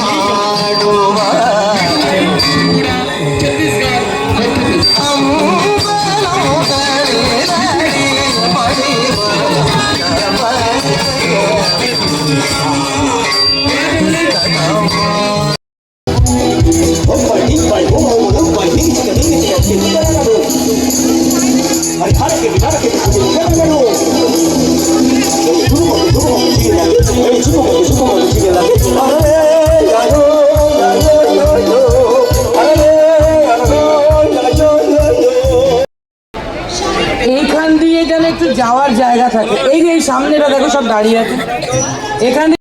ಮಾಡುವ যাওয়ার জায়গা থাকে। এই যে এই সামনেটা দেখো, সব দাঁড়িয়ে আছে। এখানে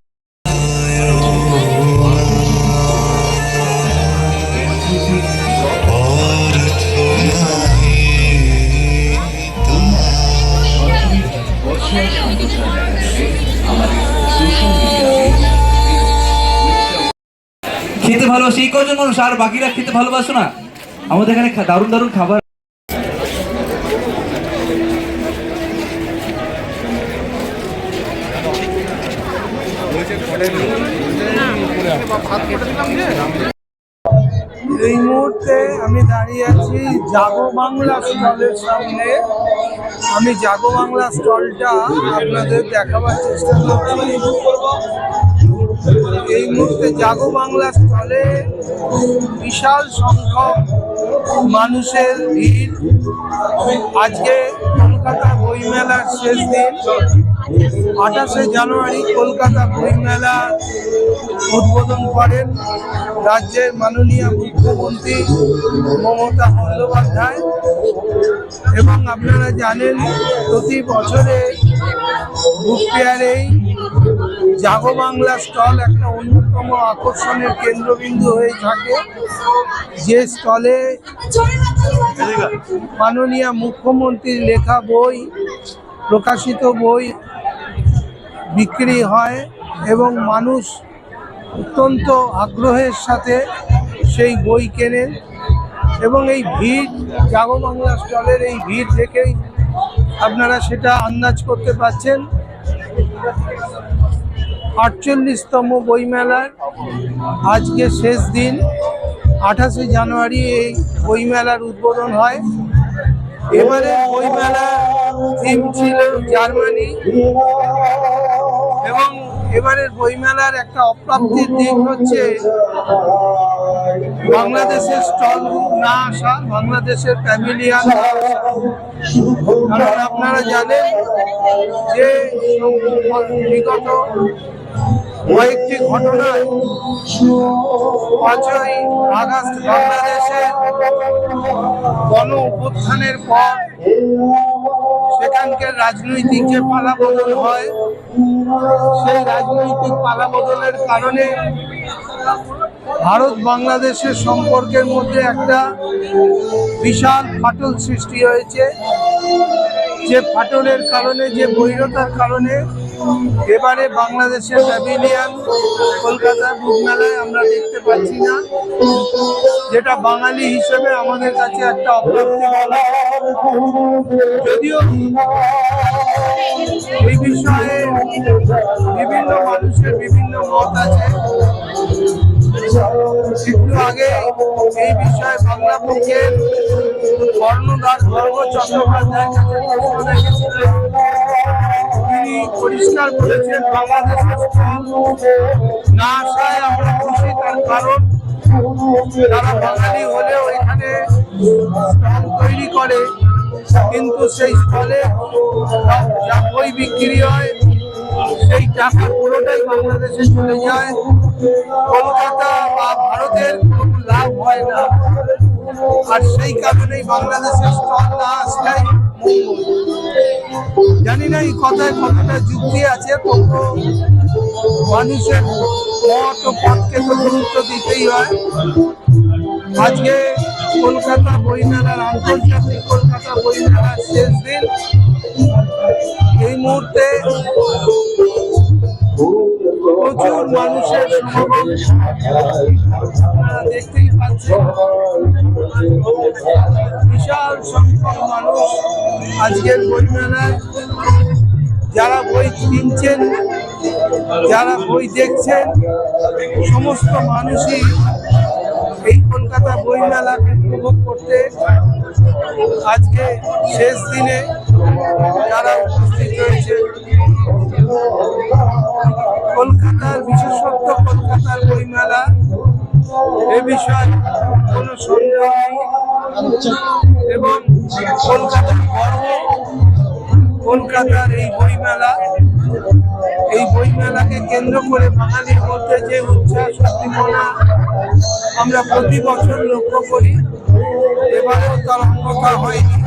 খেতে ভালোবাসি, এই কজন মানুষ? আর বাকিরা খেতে ভালোবাসো না। আমাদের এখানে দারুণ দারুণ খাবার। এই মুহূর্তে আমি দাঁড়িয়ে আছি জাগো বাংলা স্টলের সামনে। আমি জাগো বাংলা স্টলটা আপনাদের দেখাবার চেষ্টা করছি এই মুহূর্তে জাগো বাংলা স্টলে বিশাল সংখ্যক মানুষের ভিড়। আজকে কলকাতা বইমেলার শেষ দিন। আঠাশে জানুয়ারি কলকাতা বইমেলা উদ্বোধন করেন রাজ্যের মাননীয় মুখ্যমন্ত্রী মমতা বন্দ্যোপাধ্যায়। এবং আপনারা জানেন, প্রতি বছরে বুক ফেয়ারেই জাগো বাংলা স্টল একটা অন্যতম আকর্ষণের কেন্দ্রবিন্দু হয়ে থাকে। যে স্টলে মাননীয় মুখ্যমন্ত্রীর লেখা বই, প্রকাশিত বই বিক্রি হয় এবং মানুষ অত্যন্ত আগ্রহের সাথে সেই বই কেনেন এবং এই ভিড়, জাগো বাংলা স্টলের এই ভিড় দেখেই আপনারা সেটা আন্দাজ করতে পারছেন। আটচল্লিশতম বইমেলার আজকে শেষ দিন, আঠাশে জানুয়ারি এই বইমেলার উদ্বোধন হয়। এবারে বইমেলা থিম ছিল জার্মানি। এবং এবারের বইমেলার একটা অপ্রাপ্তির দিক হচ্ছে বাংলাদেশের স্টল না আসা বাংলাদেশের প্যাভিলিয়ান কারণ আপনারা জানেন যে বিগত কয়েকটি ঘটনায় পাঁচই আগস্ট বাংলাদেশের গণ অভ্যুত্থানের পর সেখানকার রাজনৈতিক যে পালা বদল হয়, সেই রাজনৈতিক পালা বদলের কারণে ভারত বাংলাদেশের সম্পর্কের মধ্যে একটা বিশাল ফাটল সৃষ্টি হয়েছে। যে ফাটলের কারণে, যে বৈরতার কারণে এবারে বাংলাদেশের প্যাভিলিয়ান কলকাতার বুক মেলায় আমরা দেখতে পাচ্ছি না। যেটা বাঙালি হিসেবে আমাদের কাছে একটা অপ্রাপ্তি যদিও এই বিষয়ে বিভিন্ন মানুষের বিভিন্ন মত আছে। একটু আগে এই বিষয়ে বাংলা পক্ষের কর্ণদাস ধর্ম চট্টোপাধ্যায়ের তিনি পরিষ্কার করেছেন বাংলাদেশের না আসায় আমরা খুশি, তার কারণ তারা বাঙালি হলেও এখানে স্টল তৈরি করে, কিন্তু সেই স্থলে যা বই বিক্রি হয়, সেই টাকা পুরোটাই বাংলাদেশে চলে যায় কলকাতা বা ভারতের লাভ হয় না আর সেই কারণেই বাংলাদেশের স্টল না মঙ্গল। জানি না এই কথায় কতটা যুক্তি আছে তবু মানুষের মত পথকে তো গুরুত্ব দিতেই হয়। আজকে কলকাতা বইমেলার, আন্তর্জাতিক কলকাতা বইমেলার শেষ দিন। এই মুহূর্তে প্রচুর মানুষের সমাগম। দেখতেই পাচ্ছেন, বিশাল সংখ্যক মানুষ আজকের বইমেলায়। যারা বই কিনছেন, যারা বই দেখছেন, সমস্ত মানুষই এই কলকাতা বইমেলাকে উপভোগ করতে আজকে শেষ দিনে যারা উপস্থিত হয়েছে কলকাতার বিশেষত্ব কলকাতার বইমেলা, এ বিষয়ে কোনো সন্দেহ নেই। এবং কলকাতার গর্ব, কলকাতার এই বইমেলা, এই বইমেলাকে কেন্দ্র করে বাঙালির মধ্যে যে উচ্ছ্বাস উদ্দীপনা আমরা প্রতি বছর লক্ষ্য করি, এবারেও তার অন্যথা হয়নি।